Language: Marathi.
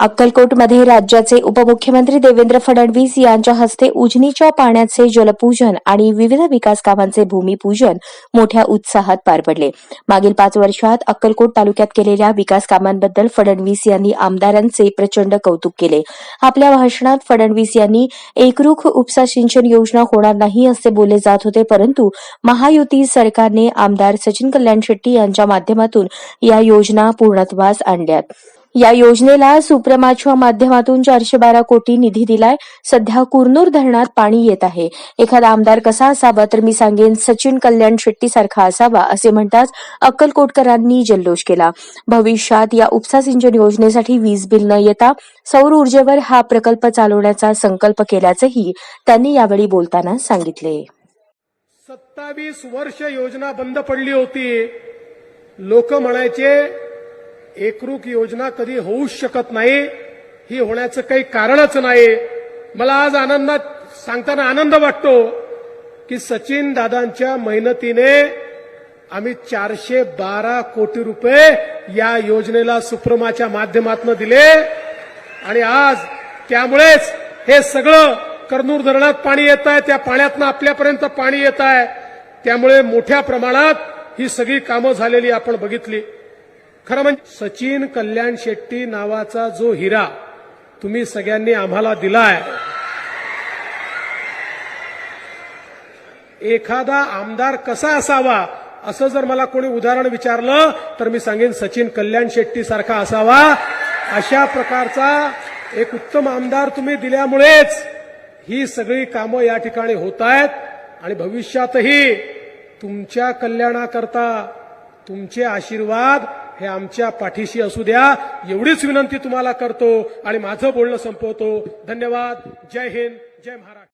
अक्कलकोटमध्ये राज्याचे उपमुख्यमंत्री देवेंद्र फडणवीस यांच्या हस्ते उजनीच्या पाण्याचे जलपूजन आणि विविध विकास कामांचे भूमिपूजन मोठ्या उत्साहात पार पडले. मागील पाच वर्षात अक्कलकोट तालुक्यात केलेल्या विकास कामांबद्दल फडणवीस यांनी आमदारांचे प्रचंड कौतुक केले. आपल्या भाषणात फडणवीस यांनी एकरूख उपसा सिंचन योजना होणार नाही असे बोलले जात होते परंतु महायुती सरकारने आमदार सचिन कल्याण शेट्टी यांच्या माध्यमातून या योजना पूर्णत्वास आणल्यात. या योजनेला सुप्रमाच्या माध्यमातून चारशे बारा कोटी निधी दिलाय. सध्या कुरनूर धरणात पाणी येत आहे. एखादा आमदार कसा असावा तर मी सांगेन सचिन कल्याण शेट्टी सारखा असावा असे म्हणताच अक्कलकोटकरांनी जल्लोष केला. भविष्यात या उपसा सिंचन योजनेसाठी वीज बिल न येता सौर ऊर्जेवर हा प्रकल्प चालवण्याचा संकल्प केल्याचंही त्यांनी यावेळी बोलताना सांगितले. सत्तावीस वर्ष योजना बंद पडली होती. लोक म्हणायचे एकरूप योजना कधी होऊच शकत नाही. ही होण्याचं काही कारणच नाही. मला आज आनंदात सांगताना आनंद वाटतो की सचिन दादांच्या मेहनतीने आम्ही चारशे बारा कोटी रुपये या योजनेला सुप्रमाच्या माध्यमातून दिले. आणि आज त्यामुळेच हे सगळं कर्नूर धरणात पाणी येत आहे त्या पाण्यातनं आपल्यापर्यंत पाणी येत आहे. त्यामुळे मोठ्या प्रमाणात ही सगळी कामं झालेली आपण बघितली. खरं म्हणजे सचिन कल्याण शेट्टी नावाचा जो हिरा तुम्ही सगळ्यांनी आम्हाला दिलाय एखादा आमदार कसा असावा असं जर मला कोणी उदाहरण विचारलं तर मी सांगेन सचिन कल्याण शेट्टी सारखा असावा. अशा प्रकारचा एक उत्तम आमदार तुम्ही दिल्यामुळेच ही सगळी कामं या ठिकाणी होत आहेत आणि भविष्यातही तुमच्या कल्याणाकरता तुमचे आशीर्वाद हे आमच्या पाठीशी असू द्या. एवढीच विनंती तुम्हाला करतो आणि माझं बोलणं संपवतो. धन्यवाद. जय हिंद. जय महाराष्ट्र.